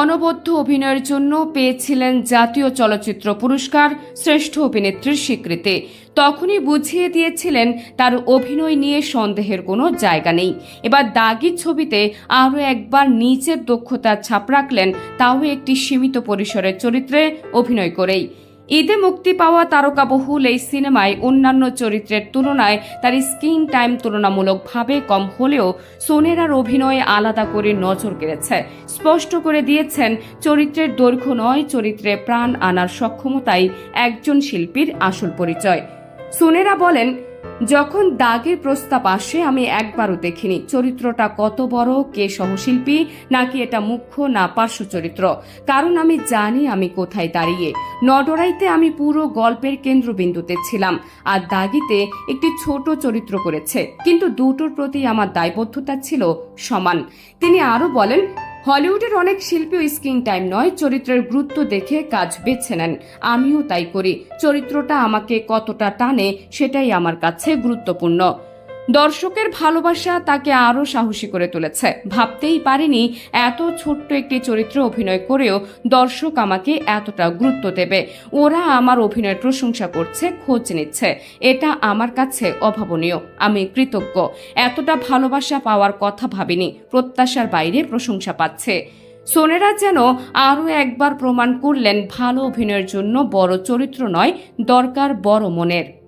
অনবদ্য অভিনয়ের জন্য পেয়েছিলেন জাতীয় চলচ্চিত্র পুরস্কার শ্রেষ্ঠ অভিনেত্রীর স্বীকৃতি। তখনই বুঝিয়ে দিয়েছিলেন তার অভিনয় নিয়ে সন্দেহের কোনো জায়গা নেই। এবার দাগি ছবিতে আরও একবার নিজের দক্ষতার ছাপ রাখলেন তাও একটি সীমিত পরিসরের চরিত্রে অভিনয় করেই। ঈদে মুক্তি পাওয়া তারকা বহুল এই সিনেমায় অন্যান্য চরিত্রের তুলনায় তার স্ক্রিন টাইম তুলনামূলকভাবে কম হলেও সোনেরার অভিনয়ে আলাদা করে নজর কেড়েছে। স্পষ্ট করে দিয়েছেন, চরিত্রের দৈর্ঘ্য নয়, চরিত্রে প্রাণ আনার সক্ষমতাই একজন শিল্পীর আসল পরিচয়। সোনেরা বলেন যখন দাগের প্রস্তাব আসে, আমি একবারও দেখিনি চরিত্রটা কত বড়, কে সহশিল্পী, নাকি এটা মুখ্য না পার্শ্ব চরিত্র। কারণ আমি জানি আমি কোথায় দাঁড়িয়ে। নডরাইতে আমি পুরো গল্পের কেন্দ্রবিন্দুতে ছিলাম, আর দাগিতে একটি ছোট চরিত্র করেছে। কিন্তু দুটোর প্রতি আমার দায়বদ্ধতা ছিল সমান। তিনি আরও বলেন হলিউডের অনেক শিল্পীও স্ক্রিন টাইম নয়, চরিত্রের গুরুত্ব দেখে কাজ বেছে নেন। আমিও তাই করি। চরিত্রটা আমাকে কতটা টানে সেটাই আমার কাছে গুরুত্বপূর্ণ। দর্শকের ভালোবাসা তাকে আরও সাহসী করে তুলেছে। ভাবতেই পারিনি এত ছোট্ট একটি চরিত্রে অভিনয় করেও দর্শক আমাকে এতটা গুরুত্ব দেবে। ওরা আমার অভিনয়ের প্রশংসা করছে, খোঁজ নিচ্ছে। এটা আমার কাছে অভাবনীয়। আমি কৃতজ্ঞ। এতটা ভালোবাসা পাওয়ার কথা ভাবিনি। প্রত্যাশার বাইরে প্রশংসা পাচ্ছে। সোনেরা যেন আরও একবার প্রমাণ করলেন, ভালো অভিনয়ের জন্য বড় চরিত্র নয়, দরকার বড় মনের।